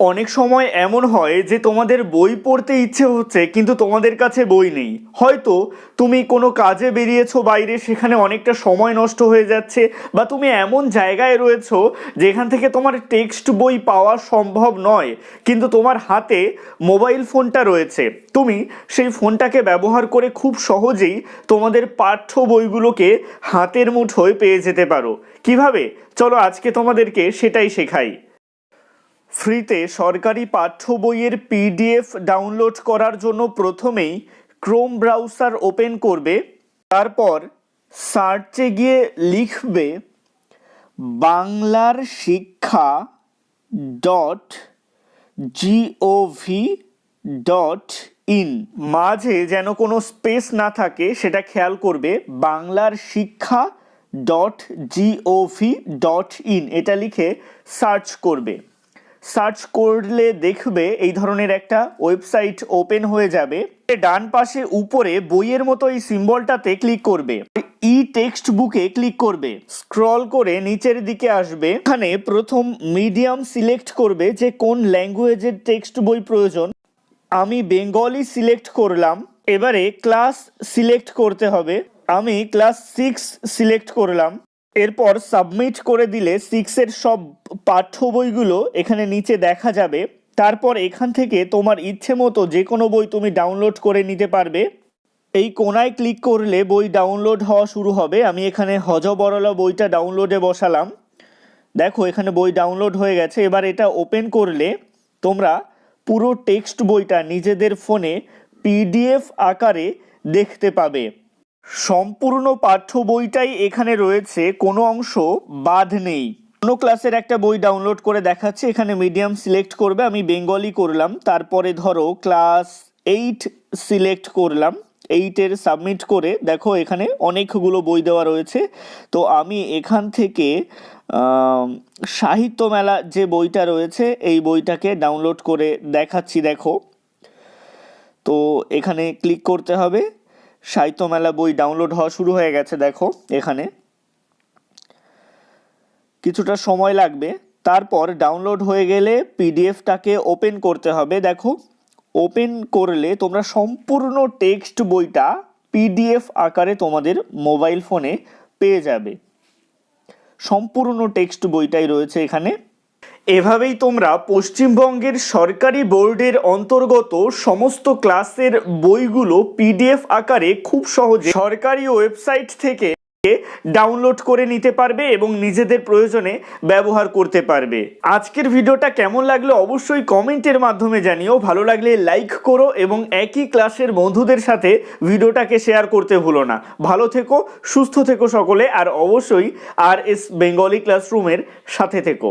অনেক সময় এমন হয় যে তোমাদের বই পড়তে ইচ্ছে হচ্ছে, কিন্তু তোমাদের কাছে বই নেই। হয়তো তুমি কোনো কাজে বেরিয়েছো বাইরে, সেখানে অনেকটা সময় নষ্ট হয়ে যাচ্ছে, বা তুমি এমন জায়গায় রয়েছো যেখান থেকে তোমার টেক্সট বই পাওয়া সম্ভব নয়, কিন্তু তোমার হাতে মোবাইল ফোনটা রয়েছে। তুমি সেই ফোনটাকে ব্যবহার করে খুব সহজেই তোমাদের পাঠ্য বইগুলোকে হাতের মুঠোয় পেয়ে যেতে পারো। কীভাবে? চলো আজকে তোমাদেরকে সেটাই শেখাই। ফ্রিতে সরকারি পাঠ্য বইয়ের পিডিএফ ডাউনলোড করার জন্য প্রথমেই ক্রোম ব্রাউজার ওপেন করবে, তারপর সার্চে গিয়ে লিখবে বাংলার শিক্ষা ডট জিওভি ডট ইন। মাঝে যেন কোনো স্পেস না থাকে, সেটা খেয়াল করবে, বাংলার শিক্ষা ডট জিওভি ডট ইন। এটা লিখে সার্চ করবে। সার্চ করলে দেখবে এই ধরনের একটা ওয়েবসাইট ওপেন হয়ে যাবে। ডান পাশে উপরে বইয়ের মতো এই সিম্বলটাতে ক্লিক করবে। ই টেক্সট বুকে ক্লিক করবে। স্ক্রল করে নিচের দিকে আসবে। এখানে প্রথম মিডিয়াম সিলেক্ট করবে যে কোন ল্যাঙ্গুয়েজের টেক্সট বই প্রয়োজন। আমি বেঙ্গলি সিলেক্ট করলাম। এবারে ক্লাস সিলেক্ট করতে হবে। আমি ক্লাস সিক্স সিলেক্ট করলাম। এরপর সাবমিট করে দিলে সিক্সের সব পাঠ্য বইগুলো এখানে নিচে দেখা যাবে। তারপর এখান থেকে তোমার ইচ্ছে মতো যে কোনো বই তুমি ডাউনলোড করে নিতে পারবে। এই কোনায় ক্লিক করলে বই ডাউনলোড হওয়া শুরু হবে। আমি এখানে হজবরলা বইটা ডাউনলোডে বসালাম। দেখো, এখানে বই ডাউনলোড হয়ে গেছে। এবার এটা ওপেন করলে তোমরা পুরো টেক্সট বইটা নিজেদের ফোনে পিডিএফ আকারে দেখতে পাবে। সম্পূর্ণ পাঠ্য বইটাই এখানে রয়েছে, কোনো অংশ বাদ নেই। কোনো ক্লাসের একটা বই ডাউনলোড করে দেখাচ্ছে, এখানে মিডিয়াম সিলেক্ট করবে, আমি বেঙ্গলি করলাম, তারপরে ধরো ক্লাস এইট সিলেক্ট করলাম এইটের সাবমিট করে, দেখো এখানে অনেকগুলো বই দেওয়া রয়েছে। তো আমি এখান থেকে সাহিত্য মেলা যে বইটা রয়েছে, এই বইটাকে ডাউনলোড করে দেখাচ্ছি, দেখো। তো এখানে ক্লিক করতে হবে। সাহিত্য মেলা বই ডাউনলোড হওয়া শুরু হয়ে গেছে, দেখো, এখানে। কিছুটা সময় লাগবে। তারপর ডাউনলোড হয়ে গেলে পিডিএফটাকে ওপেন করতে হবে, দেখো। ওপেন করলে তোমরা সম্পূর্ণ টেক্সট বইটা পিডিএফ আকারে তোমাদের মোবাইল ফোনে পেয়ে যাবে। সম্পূর্ণ টেক্সট বইটাই রয়েছে এখানে। এভাবেই তোমরা পশ্চিমবঙ্গের সরকারি বোর্ডের অন্তর্গত সমস্ত ক্লাসের বইগুলো পিডিএফ আকারে খুব সহজে সরকারি ওয়েবসাইট থেকে ডাউনলোড করে নিতে পারবে এবং নিজেদের প্রয়োজনে ব্যবহার করতে পারবে। আজকের ভিডিওটা কেমন লাগল অবশ্যই কমেন্টের মাধ্যমে জানিও। ভালো লাগলে লাইক করো এবং একই ক্লাসের বন্ধুদের সাথে ভিডিওটাকে শেয়ার করতে ভুলো না। ভালো থেকো, সুস্থ থেকো সকলে, আর অবশ্যই আর এস বেঙ্গলি ক্লাসরুমের সাথে থেকো।